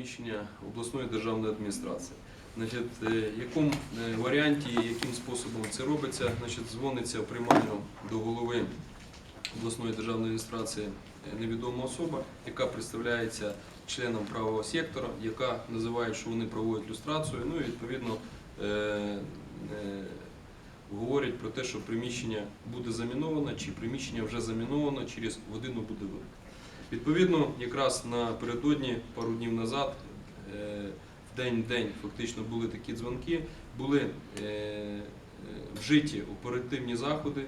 Приміщення обласної державної адміністрації. Значить, е, якому е, варіанті, яким способом це робиться, значить, дзвониться приймально до голови обласної державної адміністрації е, невідома особа, яка представляється членом правого сектора, яка називає, що вони проводять люстрацію, ну і відповідно говорять про те, що приміщення буде заміновано, чи приміщення вже заміновано, через годину буде вибух. Відповідно, якраз напередодні, пару днів назад, е, в день-день фактично були такі дзвонки, були е, е, вжиті оперативні заходи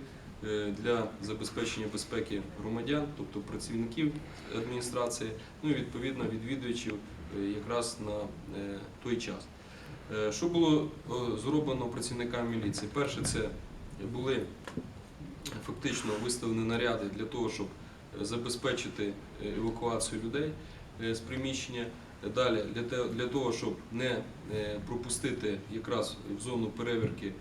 для забезпечення безпеки громадян, тобто працівників адміністрації, ну і відповідно відвідувачів якраз на той час. Що було зроблено працівниками міліції? Перше, це були фактично виставлені наряди для того, щоб забезпечити е, евакуацію людей е, з приміщення. Далі для того, щоб не е, пропустити якраз в зону перевірки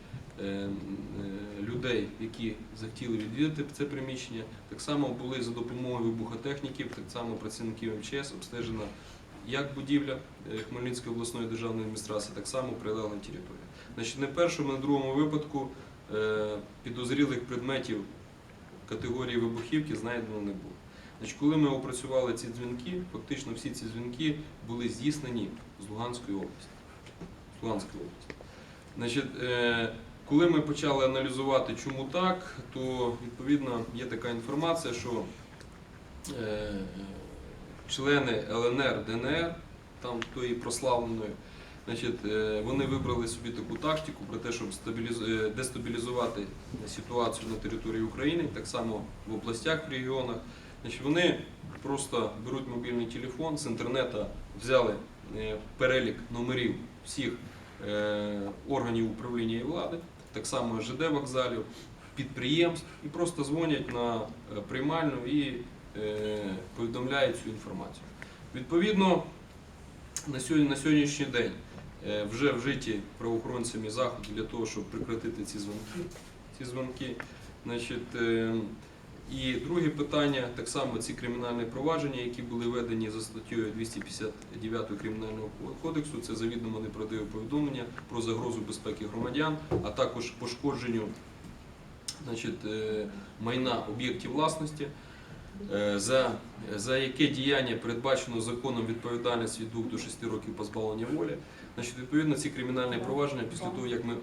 людей, які захотіли відвідати це приміщення, так само були за допомогою вибухотехніків, так само працівників МЧС обстежена як будівля Хмельницької обласної державної адміністрації, так само прилегла територія. Значить, не першому, не другому випадку підозрілих предметів категорії вибухівки знайдено не було. Значить, коли ми опрацювали ці дзвінки, фактично всі ці дзвінки були здійснені з Луганської області. З Луганської області. Значить, е, коли ми почали аналізувати, чому так, то відповідно є така інформація, що е, члени ЛНР, ДНР, там тої прославленої, значить, е, вони вибрали собі таку тактику про те, щоб е, дестабілізувати ситуацію на території України, так само в областях, в регіонах. Значить, вони просто беруть мобільний телефон, з інтернету взяли е, перелік номерів всіх органів управління і влади, так само ЖД вокзалів, підприємств, і просто дзвонять на приймальну і повідомляють цю інформацію. Відповідно, на сьогоднішній день вже вжиті правоохоронцями заходи для того, щоб прекратити ці дзвонки. Ці дзвонки. Значить, е, і друге питання, так само ці кримінальні провадження, які були введені за статтею 259 Кримінального кодексу, це завідомо неправдиве повідомлення про загрозу безпеки громадян, а також пошкодженню значить, е, майна об'єктів власності, е, за, за яке діяння передбачено законом відповідальність від 2 до 6 років позбавлення волі. Значить, відповідно, ці кримінальні провадження після того, як ми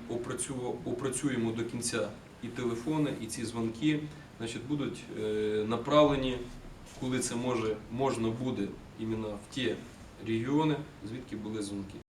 опрацюємо до кінця і телефони, і ці дзвонки, значить, будуть е, направлені, коли це може, можна буде іменно в ті регіони, звідки були дзвонки.